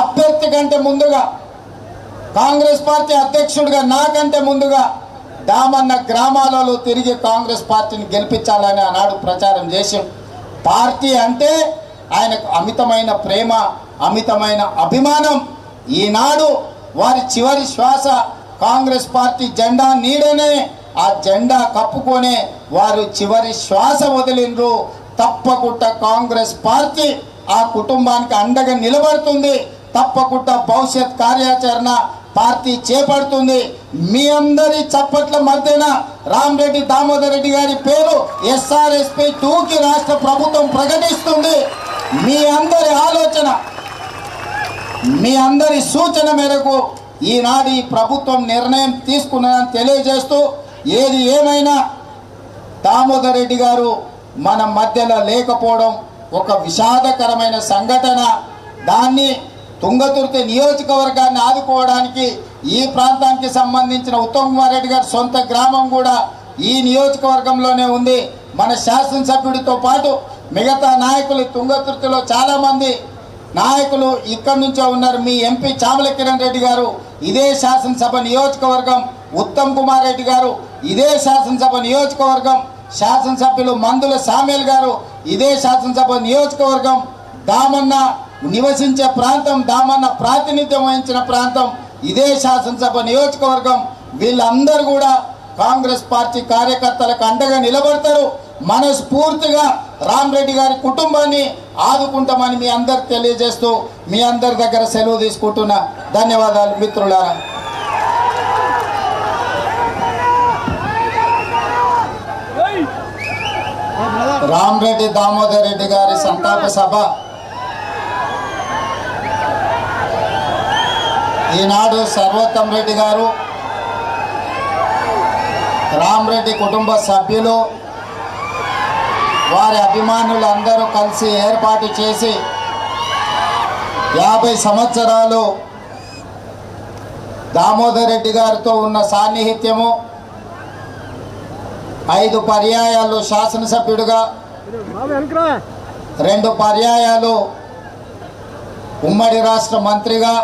అభ్యర్థి కంటే ముందుగా కాంగ్రెస్ పార్టీ అధ్యక్షుడిగా నాకంటే ముందుగా దామన్న గ్రామాలలో తిరిగి కాంగ్రెస్ పార్టీని గెలిపించాలని ఆనాడు ప్రచారం చేసి పార్టీ అంటే ఆయనకు అమితమైన ప్రేమ అమితమైన అభిమానం. ఈనాడు వారి చివరి శ్వాస కాంగ్రెస్ పార్టీ జెండా నీడనే ఆ జెండా కప్పుకొనే వారు చివరి శ్వాస వదిలిండ్రు. తప్పకుండా కాంగ్రెస్ పార్టీ ఆ కుటుంబానికి అండగా నిలబడుతుంది. తప్పకుండా భవిష్యత్ కార్యాచరణ పార్టీ చేపడుతుంది. మీ అందరి చప్పట్ల మధ్యన రామరెడ్డి దామోదర్ రెడ్డి గారి పేరు ఎస్ఆర్ఎస్పి టూకి రాష్ట్ర ప్రభుత్వం ప్రకటిస్తుంది. మీ అందరి ఆలోచన మీ అందరి సూచన మేరకు ఈనాడు ఈ ప్రభుత్వం నిర్ణయం తీసుకున్నదని తెలియజేస్తూ ఏది ఏమైనా దామోదర్ రెడ్డి గారు మన మధ్యలో లేకపోవడం ఒక విషాదకరమైన సంఘటన. దాన్ని తుంగతుర్తి నియోజకవర్గాన్ని ఆదుకోవడానికి ఈ ప్రాంతానికి సంబంధించిన ఉత్తమ్ కుమార్ రెడ్డి గారి సొంత గ్రామం కూడా ఈ నియోజకవర్గంలోనే ఉంది. మన శాసనసభ్యుడితో పాటు మిగతా నాయకులు తుంగతుర్తిలో చాలామంది నాయకులు ఇక్కడి నుంచో ఉన్నారు. మీ ఎంపీ చామల కిరణ్ రెడ్డి గారు ఇదే శాసనసభ నియోజకవర్గం. ఉత్తమ్ కుమార్ రెడ్డి గారు ఇదే శాసనసభ నియోజకవర్గం. శాసనసభ్యులు మందుల సామ్యుల్ గారు ఇదే శాసనసభ నియోజకవర్గం. దామన్న నివసించే ప్రాంతం దామన్న ప్రాతినిధ్యం వహించిన ప్రాంతం ఇదే శాసనసభ నియోజకవర్గం. వీళ్ళందరూ కూడా కాంగ్రెస్ పార్టీ కార్యకర్తలకు అండగా నిలబడతారు. మనస్ఫూర్తిగా రామరెడ్డి గారి కుటుంబాన్ని ఆదుకుంటామని మీ అందరికి తెలియజేస్తూ మీ అందరి దగ్గర సెలవు తీసుకుంటున్నా. ధన్యవాదాలు మిత్రులారా. రామరెడ్డి దామోదర్ రెడ్డి గారి సంతాప సభ. ఈనాడు సర్వోత్తం రెడ్డి గారు రామరెడ్డి కుటుంబ సభ్యులు వారి అభిమానులు అందరూ కలిసి ఏర్పాటు చేసి యాభై సంవత్సరాలు దామోదర్ రెడ్డి గారితో ఉన్న సాన్నిహిత్యము ఐదు పర్యాయాలు శాసనసభ్యుడిగా రెండు పర్యాయాలు ఉమ్మడి రాష్ట్ర మంత్రిగా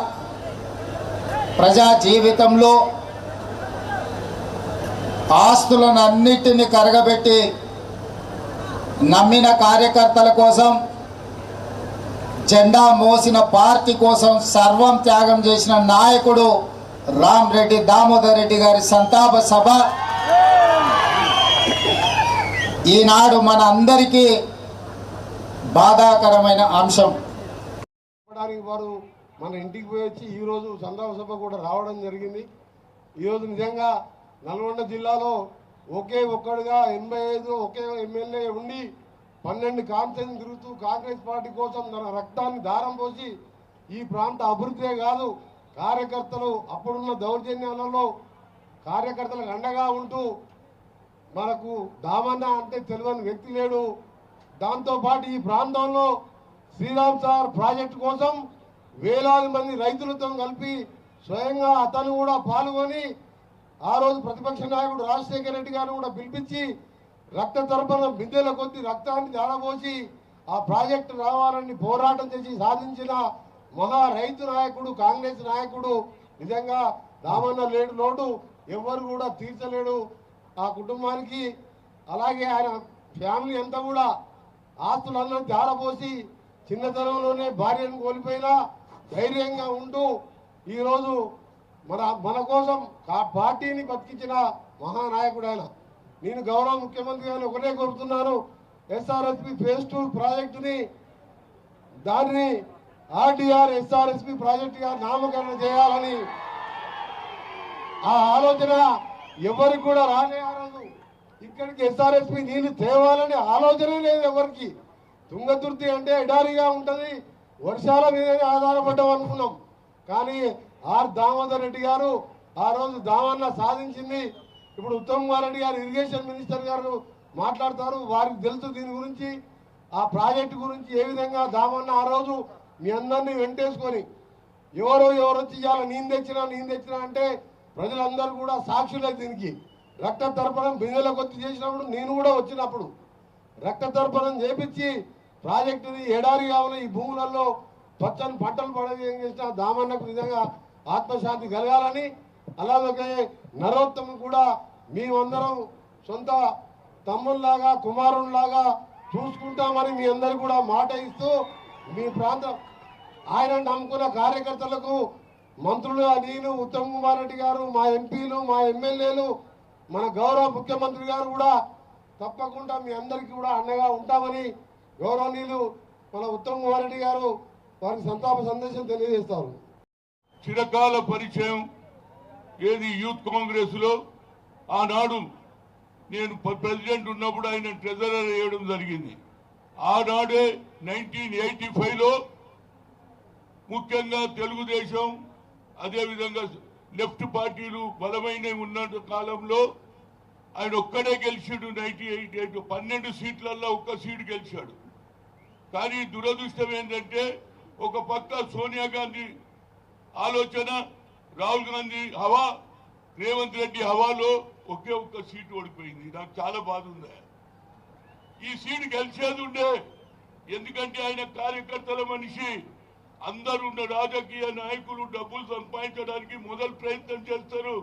ప్రజా జీవితంలో ఆస్తులను అన్నిటిని కరగబెట్టి నమ్మిన కార్యకర్తల కోసం జెండా మోసిన పార్టీ కోసం సర్వం త్యాగం చేసిన నాయకుడు రామ్ రెడ్డి దామోదర్ రెడ్డి గారి సంతాప సభ. ఈనాడు మన అందరికీ బాధాకరమైన అంశం. వారు మన ఇంటికి పోయి వచ్చి ఈరోజు సంతాప సభ కూడా రావడం జరిగింది. ఈరోజు నిజంగా నల్గొండ జిల్లాలో ఒకే ఒక్కడుగా ఎనభై ఐదు ఒకే ఎమ్మెల్యే ఉండి పన్నెండు కాంతిని తిరుగుతూ కాంగ్రెస్ పార్టీ కోసం తన రక్తాన్ని దారం పోసి ఈ ప్రాంత అభివృద్ధే కాదు కార్యకర్తలు అప్పుడున్న దౌర్జన్యాలలో కార్యకర్తలకు అండగా ఉంటూ మనకు దామన్న అంటే తెలియని వ్యక్తి లేడు. దాంతోపాటు ఈ ప్రాంతంలో శ్రీరామ్ సార్ ప్రాజెక్టు కోసం వేలాది మంది రైతులతో కలిపి స్వయంగా అతను కూడా పాల్గొని ఆ రోజు ప్రతిపక్ష నాయకుడు రాజశేఖర రెడ్డి గారిని కూడా పిలిపించి రక్త తర్పణ బిందెల కొద్ది రక్తాన్ని దాడబోసి ఆ ప్రాజెక్టు రావాలని పోరాటం చేసి సాధించిన మహా రైతు నాయకుడు కాంగ్రెస్ నాయకుడు నిజంగా దామన్న లేడు లోటు ఎవ్వరు కూడా తీర్చలేడు ఆ కుటుంబానికి. అలాగే ఆయన ఫ్యామిలీ అంతా కూడా ఆస్తులన్నీ దాడబోసి చిన్నతనంలోనే భార్యను కోల్పోయినా ధైర్యంగా ఉంటూ ఈరోజు మన మన కోసం ఆ పార్టీని బతికించిన మహానాయకుడు ఆయన. నేను గౌరవ ముఖ్యమంత్రి గారిని ఒకటే కోరుతున్నాను. ఎస్ఆర్ఎస్పి ఫేజ్ టూ ప్రాజెక్టుని దాన్ని ఆర్డీఆర్ ఎస్ఆర్ఎస్పి ప్రాజెక్టుగా నామకరణ చేయాలని ఆ ఆలోచన ఎవరికి కూడా రానే రాదు ఇక్కడికి ఎస్ఆర్ఎస్పి నీళ్ళు తేవాలని ఆలోచనే లేదు ఎవరికి. తుంగతుర్తి అంటే ఎడారిగా ఉంటుంది. వర్షాల మీద ఆధారపడ్డాం అనుకున్నాం కానీ ఆర్ దామోదర్ రెడ్డి గారు ఆ రోజు దామన్న సాధించింది. ఇప్పుడు ఉత్తమ్ కుమార్ రెడ్డి గారు ఇరిగేషన్ మినిస్టర్ గారు మాట్లాడతారు. వారికి తెలుసు దీని గురించి. ఆ ప్రాజెక్టు గురించి ఏ విధంగా దామన్న ఆ రోజు మీ అందరినీ వెంటేసుకొని ఎవరో ఎవరు వచ్చి ఇవాళ నేను తెచ్చినా నేను తెచ్చినా అంటే ప్రజలందరూ కూడా సాక్షులే దీనికి. రక్త తర్పణం బిందెలకు వచ్చి చేసినప్పుడు నేను కూడా వచ్చినప్పుడు రక్త తర్పణం చేపించి ప్రాజెక్టుని ఎడారిగా ఉన్న ఈ భూములలో పచ్చని పంటలు పడవి ఏం చేసిన దామన్నకు నిజంగా ఆత్మశాంతి కలగాలని అలాగే నరోత్తమ్ కూడా మేమందరం సొంత తమ్ముల్లాగా కుమారుల్లాగా చూసుకుంటామని మీ అందరు కూడా మాట ఇస్తూ మీ ప్రాంతం. ఆయన నమ్ముకున్న కార్యకర్తలకు మంత్రులు నేను ఉత్తమ్ కుమార్ రెడ్డి గారు మా ఎంపీలు మా ఎమ్మెల్యేలు మన గౌరవ ముఖ్యమంత్రి గారు కూడా తప్పకుండా మీ అందరికీ కూడా అండగా ఉంటామని గౌరవనీయులు మన ఉత్తమ్ కుమార్ రెడ్డి గారు వారికి సంతాప సందేశం తెలియజేస్తారు. చిరకాల పరిచయం ఏది యూత్ కాంగ్రెస్లో ఆనాడు నేను ప్రెసిడెంట్ ఉన్నప్పుడు ఆయన ట్రెజరర్ వేయడం జరిగింది. ఆనాడే నైన్టీన్ ఎయిటీ లో ముఖ్యంగా తెలుగుదేశం అదేవిధంగా లెఫ్ట్ పార్టీలు బలమైన ఉన్న కాలంలో ఆయన ఒక్కడే గెలిచాడు నైన్టీ ఎయిట్ ఎయిట్. పన్నెండు సీట్లలో ఒక్క సీటు గెలిచాడు. కానీ దురదృష్టం ఏంటంటే ఒక పక్క సోనియా గాంధీ ఆలోచన రాహుల్ గాంధీ హవా రేవంత్ రెడ్డి హవాలో ఒకే ఒక్క సీటు ఓడిపోయింది. నాకు చాలా బాధ ఉంది. ఈ సీటు గెలిచేది ఉండే ఎందుకంటే ఆయన కార్యకర్తల మనిషి. అందరు ఉన్న రాజకీయ నాయకులు డబ్బులు సంపాదించడానికి మొదలు ప్రయత్నం చేస్తారు.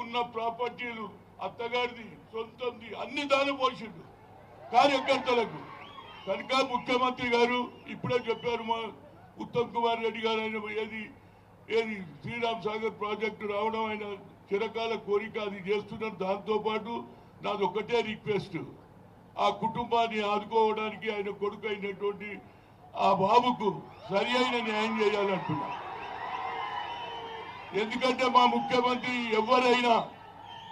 ఉన్న ప్రాపర్టీలు అత్తగారిది సొంతంది అన్ని దాని పోషుడు. కార్యకర్తలకు. కనుక ముఖ్యమంత్రి గారు ఇప్పుడే చెప్పారు మా ఉత్తమ్ కుమార్ రెడ్డి గారు ఆయన ఏది ఏది శ్రీరామ్ సాగర్ ప్రాజెక్టు రావడం ఆయన చిరకాల కోరిక అది చేస్తున్నారు. దాంతో పాటు నాది ఒకటే రిక్వెస్ట్. ఆ కుటుంబాన్ని ఆదుకోవడానికి ఆయన కొడుకు అయినటువంటి ఆ బాబుకు సరి అయిన న్యాయం చేయాలంటున్నా. ఎందుకంటే మా ముఖ్యమంత్రి ఎవరైనా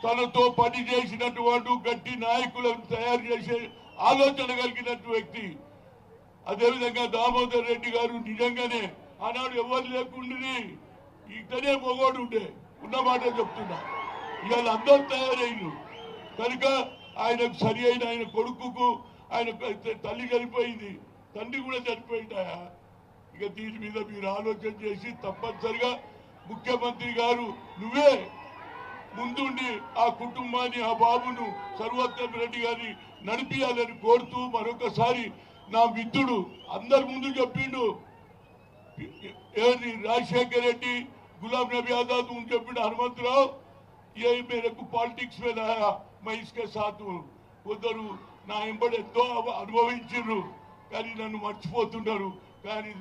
తనతో పని చేసినటువంటి గట్టి నాయకులను తయారు చేసే ఆలోచన కలిగినట్టు వ్యక్తి. అదేవిధంగా దామోదర్ రెడ్డి గారు నిజంగానే ఆనాడు ఎవరు లేకుండానే ఇతనే మొగోడు ఉండే. ఉన్న మాట చెప్తున్నా. ఇవాళ అందరూ తయారైన కనుక ఆయనకు సరి అయిన ఆయన కొడుకుకు ఆయన తల్లి చనిపోయింది. తండ్రి కూడా చనిపోయింటాయా ఇక దీని మీద మీరు ఆలోచన చేసి తప్పనిసరిగా ముఖ్యమంత్రి గారు నువ్వే ముందుండి ఆ కుటుంబాన్ని ఆ బాబును సర్వోత్తమ్ రెడ్డి గారి నడిపించాలని కోరుతూ మరొకసారి నా మిత్రుడు అందరి ముందు చెప్పిండు. రాజశేఖర్ రెడ్డి గులాం నబీ ఆజాద్ చెప్పిన హనుమంతరావు. ఏ మేరకు పాలిటిక్స్ మీద మహిష్కే సాతు. కొందరు నా ఎంబడి ఎంతో అనుభవించారు కానీ నన్ను మర్చిపోతున్నారు కానీ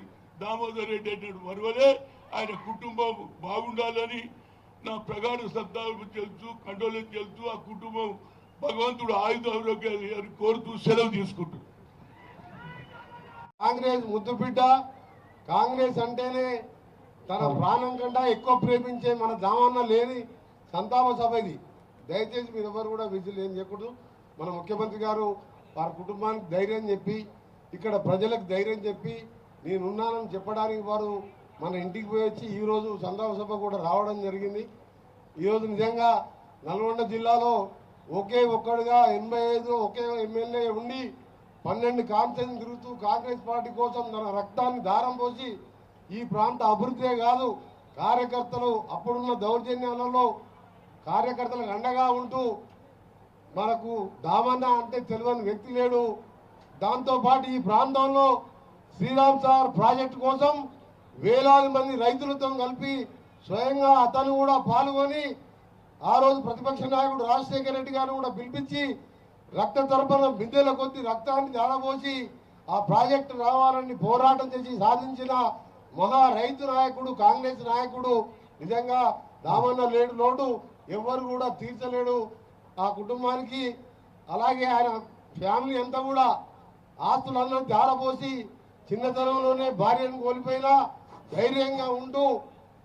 దామోదర్ రెడ్డి అన్నాడు మరవలే ఆయన కుటుంబం బాగుండాలని నా ప్రగాఢ శ్రద్ధాలు తెలుసు కండోలెన్స్ తెలుసు ఆ కుటుంబం భగవంతుడు ఆయుధ ఆరోగ్యాలు అని కోరుతూ సెలవు తీసుకుంటున్నాను కాంగ్రెస్ ముద్దు బిడ్డ కాంగ్రెస్ అంటేనే తన ప్రాణం కంటే ఎక్కువ ప్రేమించే మన దామన్న లేని సంతాప సభ ఇది దయచేసి మీరు ఎవరు కూడా విజిల్ ఏం చేయకూడదు. మన ముఖ్యమంత్రి గారు వారి కుటుంబానికి ధైర్యం చెప్పి ఇక్కడ ప్రజలకు ధైర్యం చెప్పి నేనున్నానని చెప్పడానికి వారు మన ఇంటికి పోయి వచ్చి ఈరోజు సంతాప సభ కూడా రావడం జరిగింది. ఈరోజు నిజంగా నల్గొండ జిల్లాలో ఒకే ఒక్కడుగా ఎనభై ఐదు ఒకే ఎమ్మెల్యే ఉండి పన్నెండు కాన్సెన్స్ తిరుగుతూ కాంగ్రెస్ పార్టీ కోసం తన రక్తాన్ని దారం పోసి ఈ ప్రాంత అభివృద్ధే కాదు కార్యకర్తలు అప్పుడున్న దౌర్జన్యాలలో కార్యకర్తలకు అండగా ఉంటూ మనకు దామన్న అంటే తెలియని వ్యక్తి లేడు. దాంతోపాటు ఈ ప్రాంతంలో శ్రీరామ్ సార్ ప్రాజెక్టు కోసం వేలాది మంది రైతులతో కలిపి స్వయంగా అతను కూడా పాల్గొని ఆ రోజు ప్రతిపక్ష నాయకుడు రాజశేఖర రెడ్డి గారిని కూడా పిలిపించి రక్త తర్పణ బిందెల కొద్ది రక్తాన్ని దాడబోసి ఆ ప్రాజెక్టు రావాలని పోరాటం చేసి సాధించిన మహా రైతు నాయకుడు కాంగ్రెస్ నాయకుడు నిజంగా దామన్న లేడు లోటు ఎవ్వరు కూడా తీర్చలేడు ఆ కుటుంబానికి. అలాగే ఆయన ఫ్యామిలీ అంతా కూడా ఆస్తులన్నీ దారపోసి చిన్నతనంలోనే భార్యను కోల్పోయినా ధైర్యంగా ఉంటూ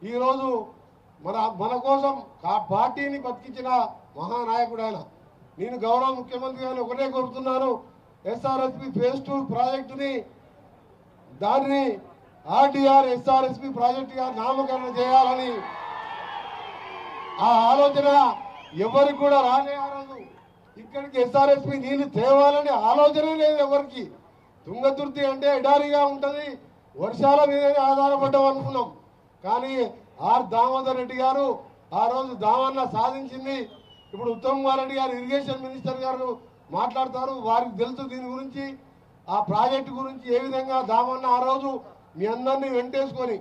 ఈరోజు మన మన కోసం ఆ పార్టీని బతికించిన మహానాయకుడు ఆయన. నేను గౌరవ ముఖ్యమంత్రి గారిని ఒకటే కోరుతున్నాను. ఎస్ఆర్ఎస్పి ఫేజ్ టూ ప్రాజెక్టుని దాన్ని ఆర్డీఆర్ ఎస్ఆర్ఎస్పి ప్రాజెక్టుగా నామకరణం చేయాలని ఆ ఆలోచన ఎవరికి కూడా రానే ఇక్కడికి ఎస్ఆర్ఎస్పి నీళ్ళు తేవాలని ఆలోచన లేదు ఎవరికి. తుంగతుర్తి అంటే ఎడారిగా ఉంటుంది. వర్షాల మీదనే ఆధారపడ్డాం అనుకున్నాం కానీ ఆర్ దామోదర్ రెడ్డి గారు ఆ రోజు దామన్న సాధించింది. ఇప్పుడు ఉత్తమ్ కుమార్ రెడ్డి గారు ఇరిగేషన్ మినిస్టర్ గారు మాట్లాడతారు. వారికి తెలుసు దీని గురించి. ఆ ప్రాజెక్టు గురించి ఏ విధంగా దామన్న ఆ రోజు మీ అందరినీ వెంటేసుకొని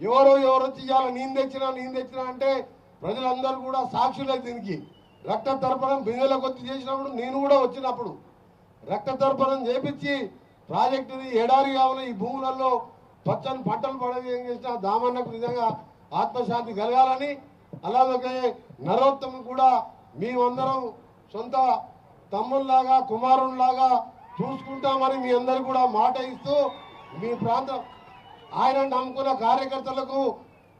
ఎవరో ఎవరు వచ్చి ఇవాళ నేను తెచ్చినా నేను తెచ్చినా అంటే ప్రజలందరూ కూడా సాక్షులే దీనికి. రక్త తర్పణం బిందెలకు వచ్చి చేసినప్పుడు నేను కూడా వచ్చినప్పుడు రక్త తర్పణం చేపించి ప్రాజెక్టుని ఎడారి కావాలి ఈ భూములలో పచ్చని పంటలు పడేది ఏం చేసిన దామన్నకు నిజంగా ఆత్మశాంతి కలగాలని అలాగే నరోత్తం కూడా మేమందరం సొంత తమ్ముల్లాగా కుమారుల్లాగా చూసుకుంటామని మీ అందరు కూడా మాట ఇస్తూ మీ ప్రాంతం ఆయన నమ్ముకున్న కార్యకర్తలకు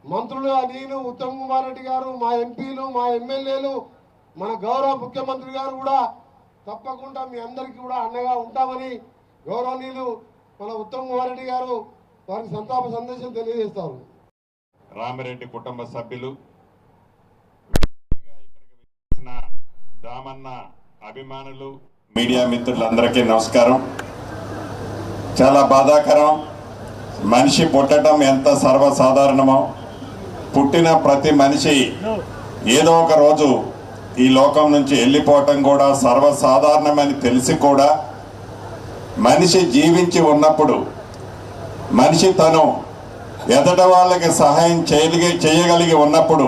మంత్రులు నేను ఉత్తమ్ కుమార్ రెడ్డి గారు మా ఎంపీలు మా ఎమ్మెల్యేలు మన గౌరవ ముఖ్యమంత్రి గారు కూడా తప్పకుండా మీ అందరికీ కూడా అండగా ఉంటామని గౌరవనీయులు మన ఉత్తమ్ కుమార్ రెడ్డి గారు వారికి సంతాప సందేశం తెలియజేస్తారు. రామిరెడ్డి కుటుంబ సభ్యులు దామన్న అభిమానులు మీడియా మిత్రులందరికీ నమస్కారం. చాలా బాధాకరం. మనిషి పుట్టడం ఎంత సర్వసాధారణమో. పుట్టిన ప్రతి మనిషి ఏదో ఒక రోజు ఈ లోకం నుంచి వెళ్ళిపోవటం కూడా సర్వసాధారణమని తెలిసి కూడా మనిషి జీవించి ఉన్నప్పుడు మనిషి తను ఎదట వాళ్ళకి సహాయం చేయగలిగి చేయగలిగి ఉన్నప్పుడు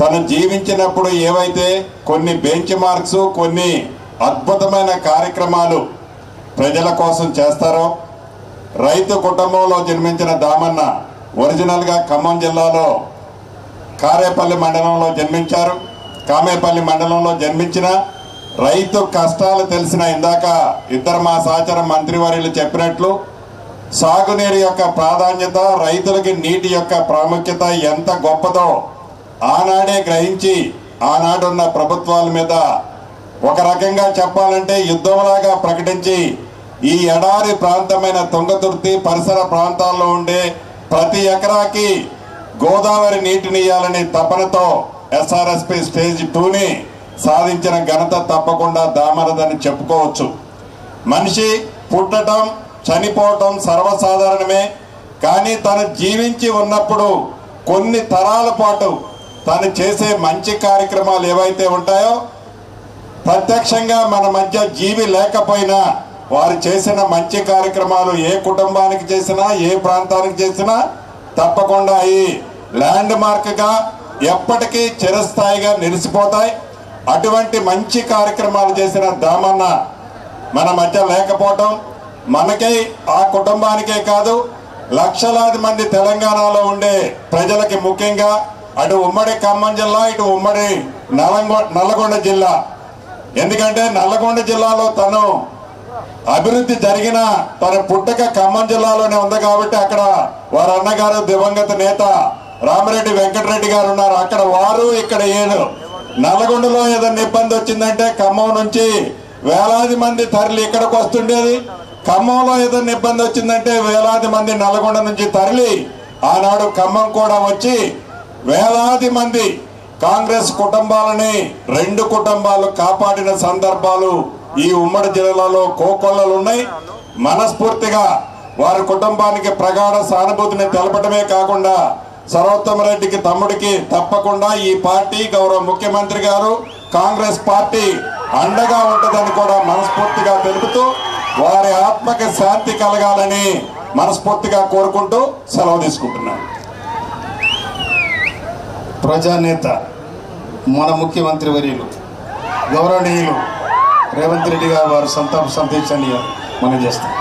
తను జీవించినప్పుడు ఏవైతే కొన్ని బెంచ్ మార్క్స్ కొన్ని అద్భుతమైన కార్యక్రమాలు ప్రజల కోసం చేస్తారో రైతు కుటుంబంలో జన్మించిన దామన్న ఒరిజినల్గా ఖమ్మం జిల్లాలో కారేపల్లి మండలంలో జన్మించారు. కామేపల్లి మండలంలో జన్మించిన రైతు కష్టాలు తెలిసిన ఇందాక ఇద్దరు మా సహచర మంత్రివర్యులు చెప్పినట్లు సాగునీరు యొక్క ప్రాధాన్యత రైతులకి నీటి యొక్క ప్రాముఖ్యత ఎంత గొప్పదో ఆనాడే గ్రహించి ఆనాడున్న ప్రభుత్వాల మీద ఒక రకంగా చెప్పాలంటే యుద్ధంలాగా ప్రకటించి ఈ ఎడారి ప్రాంతమైన తుంగతుర్తి పరిసర ప్రాంతాల్లో ఉండే ప్రతి ఎకరాకి గోదావరి నీటిని ఇవ్వాలని తపనతో ఎస్ఆర్ఎస్పి స్టేజ్ టూని సాధించిన ఘనత తప్పకుండా దామరదని చెప్పుకోవచ్చు. మనిషి పుట్టడం చనిపోవటం సర్వసాధారణమే కానీ తను జీవించి ఉన్నప్పుడు కొన్ని తరాల పాటు తను చేసే మంచి కార్యక్రమాలు ఏవైతే ఉంటాయో ప్రత్యక్షంగా మన మధ్య జీవి లేకపోయినా వారు చేసిన మంచి కార్యక్రమాలు ఏ కుటుంబానికి చేసినా ఏ ప్రాంతానికి చేసినా తప్పకుండా ఈ ల్యాండ్ మార్క్గా ఎప్పటికీ చిరస్థాయిగా నిలిచిపోతాయి. అటువంటి మంచి కార్యక్రమాలు చేసిన దామన్న మన మధ్య లేకపోవటం మనకే ఆ కుటుంబానికే కాదు లక్షలాది మంది తెలంగాణలో ఉండే ప్రజలకి ముఖ్యంగా అటు ఉమ్మడి ఖమ్మం జిల్లా ఇటు ఉమ్మడి నల్గొండ నల్లగొండ జిల్లా. ఎందుకంటే నల్లగొండ జిల్లాలో తను అభివృద్ధి జరిగిన తన పుట్టక ఖమ్మం జిల్లాలోనే ఉంది కాబట్టి అక్కడ వారి అన్నగారు దివంగత నేత రామిరెడ్డి వెంకటరెడ్డి గారు ఉన్నారు. అక్కడ వారు ఇక్కడ ఏడు నల్గొండలో ఏదైనా ఇబ్బంది వచ్చిందంటే ఖమ్మం నుంచి వేలాది మంది తరలి ఇక్కడికి వస్తుండేది. ఖమ్మంలో ఏదైనా ఇబ్బంది వచ్చిందంటే వేలాది మంది నల్లగొండ నుంచి తరలి ఆనాడు ఖమ్మం కూడా వచ్చి వేలాది మంది కాంగ్రెస్ కుటుంబాలని రెండు కుటుంబాలు కాపాడిన సందర్భాలు ఈ ఉమ్మడి జిల్లాలో కోకొల్లలు ఉన్నాయి. మనస్ఫూర్తిగా వారి కుటుంబానికి ప్రగాఢ సానుభూతిని తెలపడమే కాకుండా సర్వోత్తమ రెడ్డికి తమ్ముడికి తప్పకుండా ఈ పార్టీ గౌరవ ముఖ్యమంత్రి గారు కాంగ్రెస్ పార్టీ అండగా ఉంటుందని కూడా మనస్ఫూర్తిగా తెలుపుతూ వారి ఆత్మకి శాంతి కలగాలని మనస్ఫూర్తిగా కోరుకుంటూ సెలవు తీసుకుంటున్నాను. ప్రజానేత మన ముఖ్యమంత్రి వర్యులు గౌరవనీయులు రేవంత్ రెడ్డి గారు వారు సంతాప సందేశాన్ని మనం చేస్తాం.